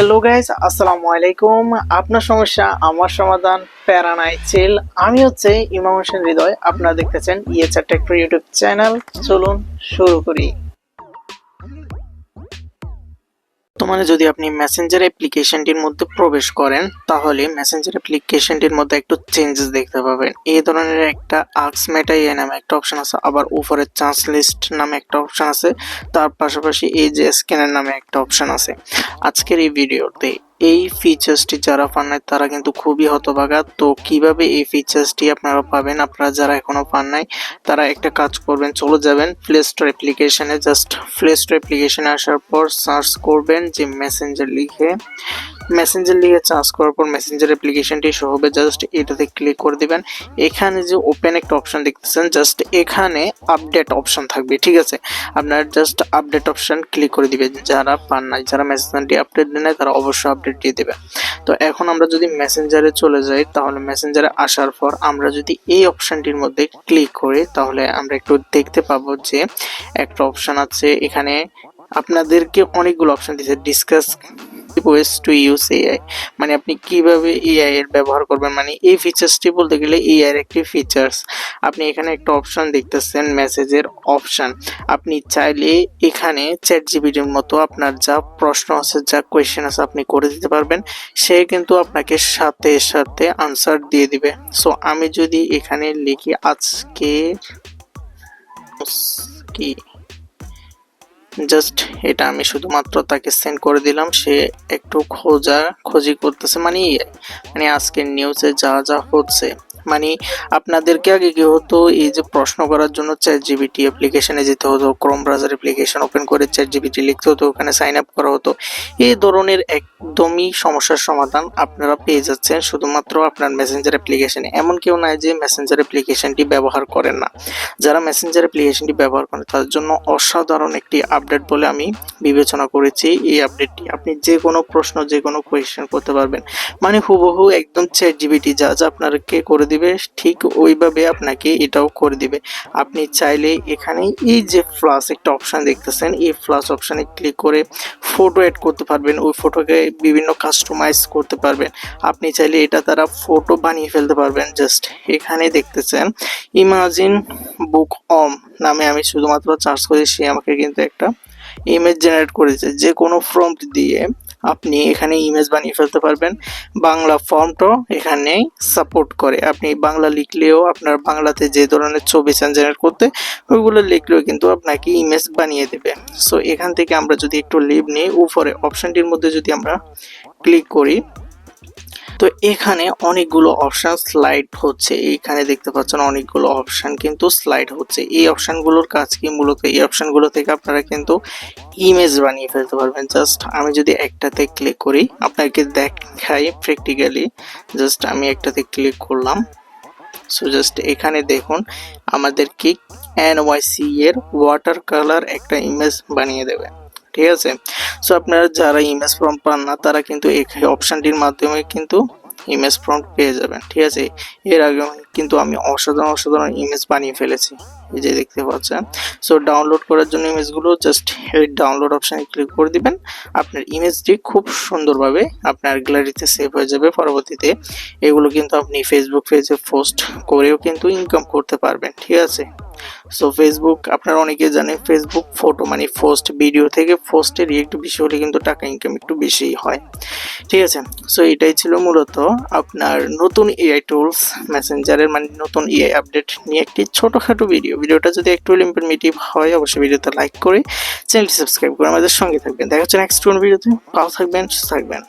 Hello guys আসসালামু আলাইকুম আপনার সমস্যা আমার সমাধান প্যারা নাই চিল আমি হচ্ছে ইমাম হোসেন হৃদয় আপনারা দেখতেছেন ইয়েচার টেক ইউটিউব চ্যানেল চলুন শুরু করি বর্তমানে যদি আপনি মেসেঞ্জার অ্যাপ্লিকেশনটির মধ্যে প্রবেশ করেন, তাহলে মেসেঞ্জার অ্যাপ্লিকেশনটির মধ্যে একটু চেঞ্জেস দেখতে পাবেন। এই ধরনের একটা আক্স মেটাই নামে একটা অপশন আছে, আবার উপরে চান্স লিস্ট নামে একটা অপশন আছে, তার পাশাপাশি এই যে স্ক্যানের নামে একটা অপশন আছে। আজকের এই ভিডিওতে এই ফিচার্সটি যারা পান নাই, তারা কিন্তু খুবই হতভাগা। তো কীভাবে এই ফিচার্সটি আপনারা পাবেন? আপনারা যারা এখনও পান নাই, তারা একটা কাজ করবেন, চলে যাবেন প্লে স্টোর অ্যাপ্লিকেশনে জাস্ট প্লে স্টোর অ্যাপ্লিকেশনে আসার পর সার্চ করবেন যে মেসেঞ্জার লিখে মেসেঞ্জার লিখে চার্জ করার পর মেসেঞ্জার অ্যাপ্লিকেশনটি শো হবে। জাস্ট এটাতে ক্লিক করে দিবেন। এখানে যে ওপেন একটা অপশন দেখতেছেন জাস্ট এখানে আপডেট অপশন থাকবে, ঠিক আছে? আপনার জাস্ট আপডেট অপশন ক্লিক করে দিবেন। যারা পান নাই, যারা মেসেঞ্জারটি আপডেট দেন তারা অবশ্যই আপডেট দিয়ে দেবে তো এখন আমরা যদি মেসেঞ্জারে চলে যাই, তাহলে মেসেঞ্জারে আসার পর আমরা যদি এই অপশনটির মধ্যে ক্লিক করি, তাহলে আমরা একটু দেখতে পাবো যে একটা অপশন আছে। এখানে আপনাদেরকে অনেকগুলো অপশন দিয়েছে discuss ways to use AI মানে আপনি কীভাবে এআই এর ব্যবহার করবেন? মানে এই ফিচার্সটি বলতে গেলে এআই এর একটি ফিচার্স আপনি এখানে একটা অপশন দেখতেছেন মেসেজের অপশন আপনি চাইলে এখানে চ্যাট জিবিটির মতো আপনার যা প্রশ্ন আছে, যা কোয়েশ্চেন আছে আপনি করে দিতে পারবেন, সে কিন্তু আপনাকে সাথে সাথে আনসার দিয়ে দিবে। সো আমি যদি এখানে লিখি আজকে কি জাস্ট এটা আমি শুধুমাত্র তাকে সেন্ড করে দিলাম। সে একটু খোঁজা খোঁজি করতেছে। মানে মানে আজকের নিউজে যা যা হচ্ছে। মানে আপনাদেরকে আগে কি হতো এই যে প্রশ্ন করার জন্য চ্যাট জিবিটি অ্যাপ্লিকেশনে যেতে হতো ক্রোম ব্রাউজার অ্যাপ্লিকেশন ওপেন করে চ্যাট জিবিটি লিখতে হতো, ওখানে সাইন আপ করা হতো, এই ধরনের একদমই সমস্যার সমাধান আপনারা পেয়ে যাচ্ছেন শুধুমাত্র আপনার মেসেঞ্জার অ্যাপ্লিকেশনে এমন কেউ নাই যে মেসেঞ্জার অ্যাপ্লিকেশনটি ব্যবহার করেন না। যারা মেসেঞ্জার অ্যাপ্লিকেশনটি ব্যবহার করেন তাদের জন্য অসাধারণ একটি আপডেট বলে আমি বিবেচনা করেছি এই আপডেটটি আপনি যে কোনো প্রশ্ন, যে কোনো কোয়েশ্চেন করতে পারবেন। মানে হুবহু একদম চ্যাট জিবিটি যা যা আপনাকে করে দিবে, ঠিক ওইভাবে আপনাকে এটাও করে দিবে। আপনি চাইলে এখানে এই যে প্লাস একটা অপশন দেখতেছেন, এই প্লাস অপশানে ক্লিক করে ফটো অ্যাড করতে পারবেন। ওই ফটোকে বিভিন্ন কাস্টমাইজ করতে পারবেন। আপনি চাইলে এটা তারা ফটো বানিয়ে ফেলতে পারবেন। জাস্ট এখানে দেখতেছেন ইমাজিন বুক অম নামে আমি শুধুমাত্র চার্জ করি সে আমাকে কিন্তু একটা ইমেজ জেনারেট করেছে। যে কোনো ফর্মট দিয়ে আপনি এখানে ইমেজ বানিয়ে ফেলতে পারবেন। বাংলা ফর্মটাও এখানে সাপোর্ট করে। আপনি বাংলা লিখলেও আপনার বাংলাতে যে ধরনের ছবি জেনারেট করতে, ওইগুলো লিখলেও কিন্তু আপনাকে ইমেজ বানিয়ে দেবে। সো এখান থেকে আমরা যদি একটু লিভ নিই, উপরে অপশানটির মধ্যে যদি আমরা ক্লিক করি তো এখানে অনেকগুলো অপশন স্লাইড হচ্ছে। এইখানে দেখতে পাচ্ছেন অনেকগুলো অপশন কিন্তু স্লাইড হচ্ছে। এই অপশনগুলোর কাজ কি? মূলত এই অপশনগুলো থেকে আপনারা কিন্তু ইমেজ বানিয়ে ফেলতে পারবেন। জাস্ট আমি যদি একটাতে ক্লিক করি, আপনাকে দেখাই প্র্যাকটিক্যালি জাস্ট আমি একটাতে ক্লিক করলাম। সো জাস্ট এখানে দেখুন, আমাদেরকে এনওয়াইসি এর ওয়াটার কালার একটা ইমেজ বানিয়ে দেবে। ঠিক আছে? সো আপনারা যারা ইমেজ ফর্ম পান না, তারা কিন্তু এই অপশানটির মাধ্যমে কিন্তু ইমেজ ফর্ম পেয়ে যাবেন, ঠিক আছে? এর আগে কিন্তু আমি অসাধারণ অসাধারণ ইমেজ বানিয়ে ফেলেছি, এই যে দেখতে পাচ্ছেন। সো ডাউনলোড করার জন্য ইমেজগুলো জাস্ট এই ডাউনলোড অপশানে ক্লিক করে দিবেন। আপনার ইমেজটি খুব সুন্দরভাবে আপনার গ্যালারিতে সেভ হয়ে যাবে পরবর্তীতে। এগুলো কিন্তু আপনি ফেসবুক পেজে পোস্ট করেও কিন্তু ইনকাম করতে পারবেন, ঠিক আছে? সো ফেসবুক আপনারা অনেকে জানেন ফেসবুক ফটো মানে পোস্ট ভিডিও থেকে পোস্টের একটু বেশি হলে কিন্তু টাকা ইনকাম একটু বেশি হয়। ঠিক আছে? সো এটাই ছিল মূলত আপনার নতুন এআই টুলস মেসেঞ্জারের মানে নতুন এআই আপডেট নিয়ে একটি ছোটোখাটো ভিডিও ভিডিওটা যদি একটু ইনফরমেটিভ হয়, অবশ্যই ভিডিওতে লাইক করে চ্যানেলটি সাবস্ক্রাইব করে আমাদের সঙ্গে থাকবেন। দেখা হচ্ছে নেক্সট কোন ভিডিওতে ভালো থাকবেন থাকবেন।